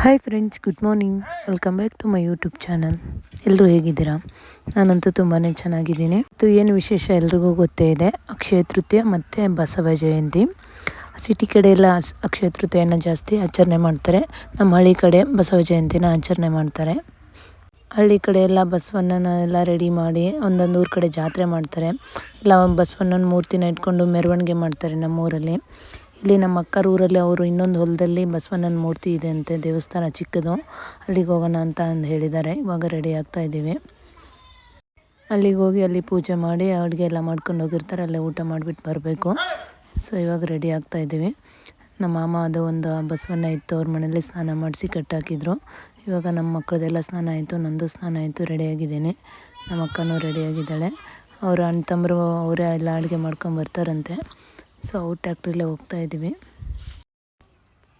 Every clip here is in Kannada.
Hi friends good morning welcome back to my YouTube channel ಎಲ್ಲರೂ ಹೇಗಿದ್ದೀರಾ? ನಾನಂತೂ ತುಂಬಾ ಚೆನ್ನಾಗಿದ್ದೀನಿ. ಮತ್ತು ಏನು ವಿಶೇಷ ಎಲ್ರಿಗೂ ಗೊತ್ತೇ ಇದೆ, ಅಕ್ಷಯ ತೃತೀಯ ಮತ್ತು ಬಸವ ಜಯಂತಿ. ಸಿಟಿ ಕಡೆ ಎಲ್ಲ ಅಕ್ಷಯ ತೃತೀಯನ ಜಾಸ್ತಿ ಆಚರಣೆ ಮಾಡ್ತಾರೆ. ನಮ್ಮ ಹಳ್ಳಿ ಕಡೆ ಬಸವ ಜಯಂತಿನ ಆಚರಣೆ ಮಾಡ್ತಾರೆ. ಹಳ್ಳಿ ಕಡೆ ಎಲ್ಲ ಬಸವಣ್ಣನ ಎಲ್ಲ ರೆಡಿ ಮಾಡಿ ಒಂದೊಂದು ಊರ ಕಡೆ ಜಾತ್ರೆ ಮಾಡ್ತಾರೆ. ಇಲ್ಲ ಬಸವಣ್ಣನ ಮೂರ್ತಿನ ಇಟ್ಕೊಂಡು ಮೆರವಣಿಗೆ ಮಾಡ್ತಾರೆ ನಮ್ಮೂರಲ್ಲಿ. ಇಲ್ಲಿ ನಮ್ಮ ಅಕ್ಕರ ಊರಲ್ಲಿ ಅವರು ಇನ್ನೊಂದು ಹೊಲದಲ್ಲಿ ಬಸವಣ್ಣನ ಮೂರ್ತಿ ಇದೆ ಅಂತೆ, ದೇವಸ್ಥಾನ ಚಿಕ್ಕದು. ಅಲ್ಲಿಗೆ ಹೋಗೋಣ ಅಂತ ಅಂದು ಹೇಳಿದ್ದಾರೆ. ಇವಾಗ ರೆಡಿ ಆಗ್ತಾ ಇದ್ದೀವಿ. ಅಲ್ಲಿಗೆ ಹೋಗಿ ಅಲ್ಲಿ ಪೂಜೆ ಮಾಡಿ, ಅಡುಗೆ ಎಲ್ಲ ಮಾಡ್ಕೊಂಡು ಹೋಗಿರ್ತಾರೆ. ಅಲ್ಲೇ ಊಟ ಮಾಡಿಬಿಟ್ಟು ಬರಬೇಕು. ಸೊ ಇವಾಗ ರೆಡಿ ಆಗ್ತಾ ಇದ್ದೀವಿ. ನಮ್ಮ ಮಾಮ ಅದು ಒಂದು ಬಸವಣ್ಣ ಇತ್ತು, ಅವ್ರ ಮನೇಲಿ ಸ್ನಾನ ಮಾಡಿಸಿ ಕಟ್ಟಾಕಿದ್ರು. ಇವಾಗ ನಮ್ಮ ಮಕ್ಕಳದೆಲ್ಲ ಸ್ನಾನ ಆಯಿತು, ನಂದು ಸ್ನಾನ ಆಯಿತು ರೆಡಿಯಾಗಿದ್ದೀನಿ ನಮ್ಮ ಅಕ್ಕನೂ ರೆಡಿಯಾಗಿದ್ದಾಳೆ ಅವರ ಅಣ್ಣ ತಮ್ಮರು ಅವರೇ ಎಲ್ಲ ಅಡುಗೆ ಮಾಡ್ಕೊಂಡು ಬರ್ತಾರಂತೆ. ಸೊ ಅವ್ರು ಟ್ಯಾಕ್ಟ್ರಿಲೇ ಹೋಗ್ತಾ ಇದ್ದೀವಿ.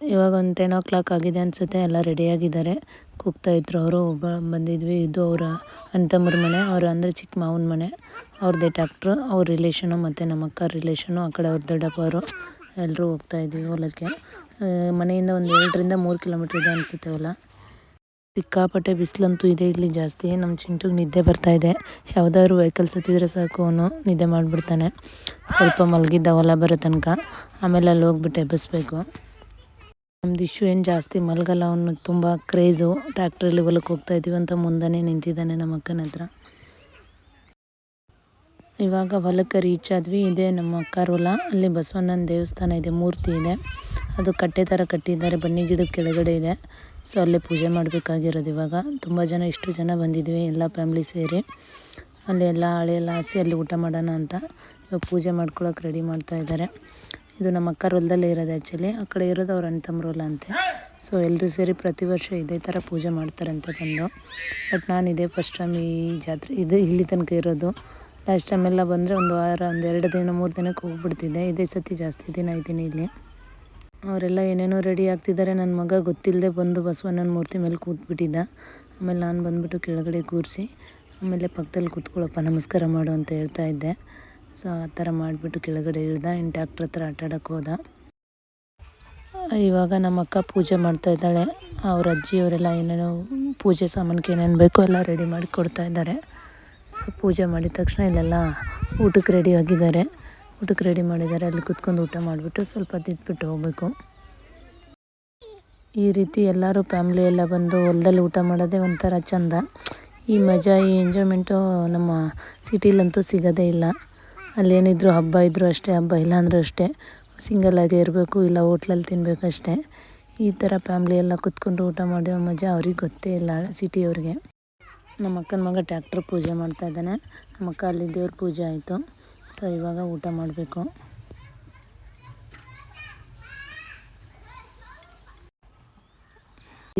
ಇವಾಗ ಒಂದು ಟೆನ್ ಓ ಕ್ಲಾಕ್ ಆಗಿದೆ ಅನಿಸುತ್ತೆ, ಎಲ್ಲ ರೆಡಿಯಾಗಿದ್ದಾರೆ ಕೂಗ್ತಾಯಿದ್ರು ಅವರು, ಒಬ್ಬ ಬಂದಿದ್ವಿ, ಇದು ಅವರ ಅಣ್ಣ ತಮ್ಮರ ಮನೆ, ಅವರು ಅಂದರೆ ಚಿಕ್ಕ ಮಾವನ ಮನೆ. ಅವ್ರದ್ದೇ ಟ್ಯಾಕ್ಟ್ರು ಅವ್ರ ರಿಲೇಷನು ಮತ್ತು ನಮ್ಮ ಅಕ್ಕ ರಿಲೇಷನು ಆ ಕಡೆ ಅವ್ರ ದೊಡ್ಡಪ್ಪ ಅವರು. ಎಲ್ಲರೂ ಹೋಗ್ತಾಯಿದ್ವಿ ಹೊಲಕ್ಕೆ. ಮನೆಯಿಂದ ಒಂದು ಎರಡರಿಂದ ಮೂರು ಕಿಲೋಮೀಟ್ರ್ ಇದೆ ಅನಿಸುತ್ತೆ ಹೊಲ. ಸಿಕ್ಕಾಪಟ್ಟೆ ಬಿಸಿಲಂತೂ ಇದೆ, ಇಲ್ಲಿ ಜಾಸ್ತಿ ನಮ್ಮ ಚಿಂಟುಗೆ ನಿದ್ದೆ ಬರ್ತಾ ಇದೆ. ಯಾವುದಾದ್ರು ವೆಹಿಕಲ್ಸ್ ಹತ್ತಿದ್ರೆ ಸಾಕು ಅವನು, ನಿದ್ದೆ ಮಾಡಿಬಿಡ್ತಾನೆ. ಸ್ವಲ್ಪ ಮಲಗಿದ್ದ ಹೊಲ ಬರೋ ತನಕ. ಆಮೇಲೆ ಅಲ್ಲಿ ಹೋಗ್ಬಿಟ್ಟು ಎಬ್ಬಿಸ್ಬೇಕು. ನಮ್ದು ಇಶ್ಯೂ ಏನು ಜಾಸ್ತಿ ಮಲಗಲ್ಲ, ಅವನು ತುಂಬ ಕ್ರೇಜು ಟ್ರ್ಯಾಕ್ಟ್ರಲ್ಲಿ ಹೊಲಕ್ಕೆ ಹೋಗ್ತಾ ಇದ್ದೀವಿ ಅಂತ ಮುಂದೆನೇ ನಿಂತಿದ್ದಾನೆ ನಮ್ಮ ಅಕ್ಕನ ಹತ್ರ. ಇವಾಗ ಹೊಲಕ್ಕೆ ರೀಚ್ ಆದ್ವಿ, ಇದೆ ನಮ್ಮ ಅಕ್ಕಾರ ಹೊಲ. ಅಲ್ಲಿ ಬಸವಣ್ಣನ ದೇವಸ್ಥಾನ ಇದೆ, ಮೂರ್ತಿ ಇದೆ. ಅದು ಕಟ್ಟೆ ಥರ ಕಟ್ಟಿದ್ದಾರೆ, ಬನ್ನಿ ಗಿಡದ ಕೆಳಗಡೆ ಇದೆ. ಸೊ ಅಲ್ಲೇ ಪೂಜೆ ಮಾಡಬೇಕಾಗಿರೋದು ಇವಾಗ. ತುಂಬ ಜನ, ಇಷ್ಟು ಜನ ಬಂದಿದ್ವಿ, ಎಲ್ಲ ಫ್ಯಾಮ್ಲಿ ಸೇರಿ. ಅಲ್ಲಿ ಎಲ್ಲ ಹಾಸಿ, ಅಲ್ಲಿ ಊಟ ಮಾಡೋಣ ಅಂತ ಇವಾಗ ಪೂಜೆ ಮಾಡ್ಕೊಳಕ್ಕೆ ರೆಡಿ ಮಾಡ್ತಾ ಇದ್ದಾರೆ. ಇದು ನಮ್ಮ ಅಕ್ಕ ಹೊಲದಲ್ಲೇ ಇರೋದು ಆ್ಯಕ್ಚುಲಿ ಆ ಕಡೆ ಇರೋದು ಅವ್ರ ಅಣ್ಣ ಹೊಲ ಅಂತೆ. ಸೊ ಎಲ್ಲರೂ ಸೇರಿ ಪ್ರತಿ ವರ್ಷ ಇದೇ ಥರ ಪೂಜೆ ಮಾಡ್ತಾರಂತೆ ಬಂದು. ಬಟ್ ನಾನು ಇದೇ ಫಸ್ಟ್ ಟೈಮ್ ಈ ಜಾತ್ರೆ, ಇದು ಇಲ್ಲಿ ತನಕ ಇರೋದು. ಲಾಸ್ಟ್ ಟೈಮೆಲ್ಲ ಬಂದರೆ ಒಂದು ವಾರ ಒಂದು ಎರಡು ದಿನ, ಮೂರು ದಿನಕ್ಕೆ ಹೋಗ್ಬಿಡ್ತಿದ್ದೆ. ಇದೇ ಸತಿ ಜಾಸ್ತಿ ದಿನ ಇದ್ದೀನಿ ಇಲ್ಲಿ. ಅವರೆಲ್ಲ ಏನೇನೋ ರೆಡಿ ಆಗ್ತಿದ್ದಾರೆ. ನನ್ನ ಮಗ ಗೊತ್ತಿಲ್ಲದೆ ಬಂದು ಬಸವಣ್ಣನ ಮೂರ್ತಿ ಮೇಲೆ ಕೂತ್ಬಿಟ್ಟಿದ್ದ. ಆಮೇಲೆ ನಾನು ಬಂದುಬಿಟ್ಟು ಕೆಳಗಡೆ ಕೂರಿಸಿ, ಆಮೇಲೆ ಪಕ್ಕದಲ್ಲಿ ಕೂತ್ಕೊಳ್ಳಪ್ಪ, ನಮಸ್ಕಾರ ಮಾಡು ಅಂತ ಹೇಳ್ತಾ ಇದ್ದೆ. ಸೊ ಆ ಥರ ಮಾಡಿಬಿಟ್ಟು ಕೆಳಗಡೆ ಇಳ್ದ ಇನ್ನು ಟ್ಯಾಕ್ಟ್ರ್ ಹತ್ರ ಆಟಾಡೋಕೆ ಹೋದ. ಇವಾಗ ನಮ್ಮ ಅಕ್ಕ ಪೂಜೆ ಮಾಡ್ತಾ ಇದ್ದಾಳೆ. ಅವ್ರ ಅಜ್ಜಿಯವರೆಲ್ಲ ಏನೇನೋ ಪೂಜೆ ಸಾಮಾನಿಗೆ ಏನೇನು ಬೇಕೋ ಎಲ್ಲ ರೆಡಿ ಮಾಡಿ ಕೊಡ್ತಾ ಇದ್ದಾರೆ. ಸೊ ಪೂಜೆ ಮಾಡಿದ ತಕ್ಷಣ ಇಲ್ಲೆಲ್ಲ ಊಟಕ್ಕೆ ರೆಡಿ ಆಗಿದ್ದಾರೆ. ಊಟಕ್ಕೆ ರೆಡಿ ಮಾಡಿದ್ದಾರೆ. ಅಲ್ಲಿ ಕುತ್ಕೊಂಡು ಊಟ ಮಾಡಿಬಿಟ್ಟು ಸ್ವಲ್ಪ ತಿದ್ಬಿಟ್ಟು ಹೋಗಬೇಕು. ಈ ರೀತಿ ಎಲ್ಲರೂ ಫ್ಯಾಮ್ಲಿ ಎಲ್ಲ ಬಂದು ಹೊಲದಲ್ಲಿ ಊಟ ಮಾಡೋದೇ ಒಂಥರ ಚಂದ. ಈ ಮಜಾ, ಈ ಎಂಜಾಯ್ಮೆಂಟು ನಮ್ಮ ಸಿಟಿಲಂತೂ ಸಿಗೋದೇ ಇಲ್ಲ. ಅಲ್ಲೇನಿದ್ರು ಹಬ್ಬ ಇದ್ದರೂ ಅಷ್ಟೇ, ಹಬ್ಬ ಇಲ್ಲ ಅಂದರೂ ಅಷ್ಟೇ ಸಿಂಗಲಾಗೇ ಇರಬೇಕು, ಇಲ್ಲ ಹೋಟ್ಲಲ್ಲಿ ತಿನ್ನಬೇಕಷ್ಟೇ ಈ ಥರ ಫ್ಯಾಮ್ಲಿ ಎಲ್ಲ ಕುತ್ಕೊಂಡು ಊಟ ಮಾಡೋ ಮಜಾ ಅವ್ರಿಗೆ ಗೊತ್ತೇ ಇಲ್ಲ ಸಿಟಿಯವ್ರಿಗೆ ನಮ್ಮ ಅಕ್ಕನ ಮಗ ಟ್ಯಾಕ್ಟ್ರ್ ಪೂಜೆ ಮಾಡ್ತಾ ಇದ್ದಾನೆ. ನಮ್ಮ ಅಕ್ಕ ಅಲ್ಲಿ ದೇವ್ರ ಪೂಜೆ ಆಯಿತು. ಸೊ, ಇವಾಗ ಊಟ ಮಾಡಬೇಕು.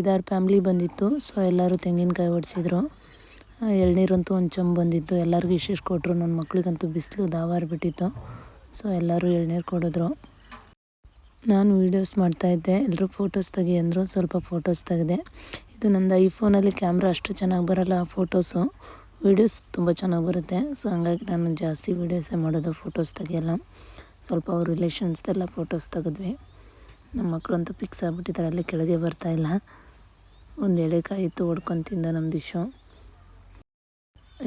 ಐದಾರು ಫ್ಯಾಮ್ಲಿ ಬಂದಿತ್ತು, ಸೊ ಎಲ್ಲರೂ ತೆಂಗಿನಕಾಯಿ ಓಡಿಸಿದ್ರು ಎಳ್ನೀರಂತೂ ಒಂದು ಚೊಂಬು ಬಂದಿತ್ತು. ಎಲ್ಲರಿಗೂ ಇಷ್ಟಿಷ್ಟು ಕೊಟ್ಟರು ನನ್ನ ಮಕ್ಳಿಗಂತೂ ಬಿಸಿಲು ದಾವಾರ ಬಿಟ್ಟಿತ್ತು. ಸೊ, ಎಲ್ಲರೂ ಎಳ್ನೀರು ಕೊಡಿದ್ರು. ನಾನು ವೀಡಿಯೋಸ್ ಮಾಡ್ತಾಯಿದ್ದೆ ಎಲ್ಲರೂ ಫೋಟೋಸ್ ತೆಗಿ ಅಂದರು. ಸ್ವಲ್ಪ ಫೋಟೋಸ್ ತೆಗೆದೆ. ಇದು ನಂದು ಐಫೋನಲ್ಲಿ ಕ್ಯಾಮ್ರಾ ಅಷ್ಟು ಚೆನ್ನಾಗಿ ಬರೋಲ್ಲ ಫೋಟೋಸು. ವೀಡಿಯೋಸ್ ತುಂಬ ಚೆನ್ನಾಗಿ ಬರುತ್ತೆ. ಸೊ ಹಂಗಾಗಿ ನಾನು ಜಾಸ್ತಿ ವೀಡಿಯೋಸೇ ಮಾಡೋದು ಫೋಟೋಸ್ ತೆಗೆಯಲ್ಲ. ಸ್ವಲ್ಪ ಅವ್ರ ರಿಲೇಷನ್ಸ್ದೆಲ್ಲ ಫೋಟೋಸ್ ತೆಗೆದ್ವಿ. ನಮ್ಮ ಮಕ್ಕಳಂತೂ ಫಿಕ್ಸ್ ಆಗಿಬಿಟ್ಟಿದ್ದಾರೆ ಅಲ್ಲಿ ಕೆಳಗೆ ಬರ್ತಾಯಿಲ್ಲ ಒಂದು ಎಳೆಕಾಯಿ ಇತ್ತು ಹೊಡ್ಕೊಂಡು ತಿಂದ ನಮ್ಮ ದಿಶು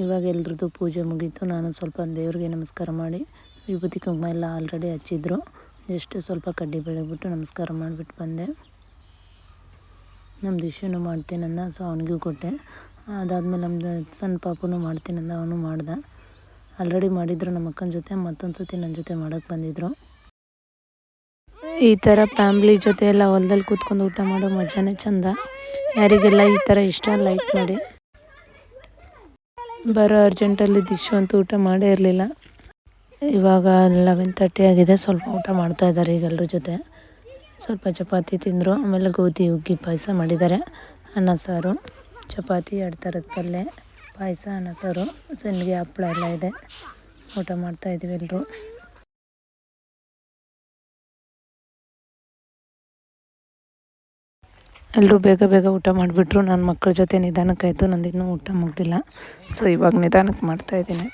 ಇವಾಗ ಎಲ್ರದ್ದು ಪೂಜೆ ಮುಗೀತು. ನಾನು ಸ್ವಲ್ಪ ದೇವ್ರಿಗೆ ನಮಸ್ಕಾರ ಮಾಡಿ, ವಿಭೂತಿ ಕುಂಕುಮ ಎಲ್ಲ ಆಲ್ರೆಡಿ ಹಚ್ಚಿದ್ರು. ಜಸ್ಟ್ ಸ್ವಲ್ಪ ಕಡ್ಡಿ ಬೆಳಗ್ಬಿಟ್ಟು ನಮಸ್ಕಾರ ಮಾಡಿಬಿಟ್ಟು ಬಂದೆ. ನಮ್ಮ ದಿಶೂನು ಮಾಡ್ತೀನನ್ನ ಸೊ ಅವನಿಗೂ ಕೊಟ್ಟೆ. ಅದಾದಮೇಲೆ ನಮ್ಮದು ಸಣ್ಣ ಪಾಪುನು ಮಾಡ್ತೀನಂದ ಅವನು ಮಾಡ್ದೆ. ಆಲ್ರೆಡಿ ಮಾಡಿದ್ರು ನಮ್ಮ ಅಕ್ಕನ ಜೊತೆ, ಮತ್ತೊಂದು ಸತಿ ನನ್ನ ಜೊತೆ ಮಾಡೋಕ್ಕೆ ಬಂದಿದ್ದರು ಈ ಥರ ಫ್ಯಾಮ್ಲಿ ಜೊತೆ ಎಲ್ಲ ಹೊಲದಲ್ಲಿ ಕೂತ್ಕೊಂಡು ಊಟ ಮಾಡೋ ಮಜಾನೇ ಚಂದ. ಯಾರಿಗೆಲ್ಲ ಈ ಥರ ಇಷ್ಟ ಲೈಕ್ ಮಾಡಿ. ಬರೋ ಅರ್ಜೆಂಟಲ್ಲಿ ದಿಶು ಅಂತೂ ಊಟ ಮಾಡೇ ಇರಲಿಲ್ಲ. ಇವಾಗ ಲೆವೆನ್ ತರ್ಟಿ ಆಗಿದೆ, ಸ್ವಲ್ಪ ಊಟ ಮಾಡ್ತಾ ಇದ್ದಾರೆ ಈಗ ಎಲ್ಲರ ಜೊತೆ. ಸ್ವಲ್ಪ ಚಪಾತಿ ತಿಂದರು, ಆಮೇಲೆ ಗೋಧಿ ಹುಗ್ಗಿ ಪಾಯಸ ಮಾಡಿದ್ದಾರೆ, ಅನ್ನ, ಸಾರು. ಚಪಾತಿ ಎರಡು ಥರದ ಪಲ್ಯ ಪಾಯಸ, ಅನ್ನ, ಸಾರು ಸಂಡಿಗೆ ಹಪ್ಪಳ ಎಲ್ಲ ಇದೆ. ಊಟ ಮಾಡ್ತಾಯಿದ್ದೀವಿ ಎಲ್ಲರೂ ಎಲ್ಲರೂ ಬೇಗ ಬೇಗ ಊಟ ಮಾಡಿಬಿಟ್ರು. ನನ್ನ ಮಕ್ಕಳ ಜೊತೆ ನಿಧಾನಕ್ಕಾಯಿತು ಇನ್ನೂ ಊಟ ಮುಗ್ದಿಲ್ಲ. ಸೊ ಇವಾಗ ನಿಧಾನಕ್ಕೆ ಮಾಡ್ತಾಯಿದ್ದೀನಿ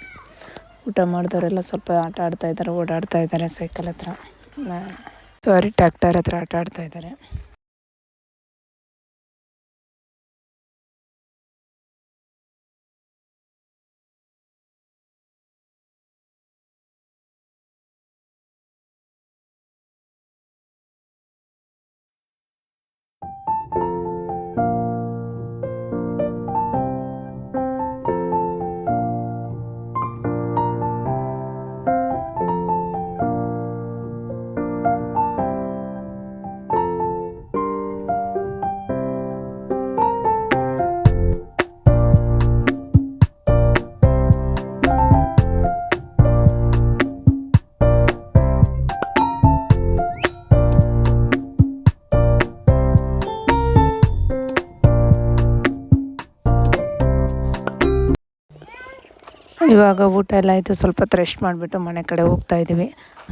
ಊಟ ಮಾಡಿದವರೆಲ್ಲ ಸ್ವಲ್ಪ ಆಟ ಆಡ್ತಾಯಿದ್ದಾರೆ ಓಡಾಡ್ತಾ ಇದ್ದಾರೆ ಸೈಕಲ್ ಹತ್ರ. ಸಾರಿ ಟ್ಯಾಕ್ಟರ್ ಹತ್ರ ಆಟ ಆಡ್ತಾಯಿದ್ದಾರೆ ಇವಾಗ ಊಟ ಎಲ್ಲ ಆಯಿತು. ಸ್ವಲ್ಪ ಹೊತ್ತು ರೆಸ್ಟ್ ಮಾಡಿಬಿಟ್ಟು ಮನೆ ಕಡೆ ಹೋಗ್ತಾ ಇದ್ದೀವಿ.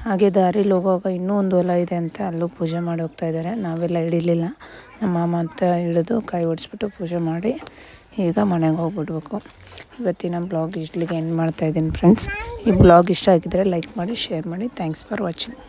ಹಾಗೆ ದಾರಿಲಿ ಹೋಗುವಾಗ ಇನ್ನೂ ಒಂದು ಹೊಲ ಇದೆ ಅಂತ ಅಲ್ಲೂ ಪೂಜೆ ಮಾಡಿ ಹೋಗ್ತಾ ಇದ್ದಾರೆ. ನಾವೆಲ್ಲ ಹಿಡಿಲಿಲ್ಲ ನಮ್ಮ ಮಾಮ ಅಂತ ಹಿಡಿದು ಕೈ ಹೊಡಿಸ್ಬಿಟ್ಟು ಪೂಜೆ ಮಾಡಿ ಈಗ ಮನೆಗೆ ಹೋಗ್ಬಿಡ್ಬೇಕು. ಇವತ್ತಿನ ಬ್ಲಾಗ್ ಇಷ್ಟಲಿಗೆ ಎಂಡ್ ಮಾಡ್ತಾಯಿದ್ದೀನಿ ಫ್ರೆಂಡ್ಸ್ ಈ ಬ್ಲಾಗ್ ಇಷ್ಟ ಆಗಿದ್ದರೆ ಲೈಕ್ ಮಾಡಿ ಶೇರ್ ಮಾಡಿ. Thanks for watching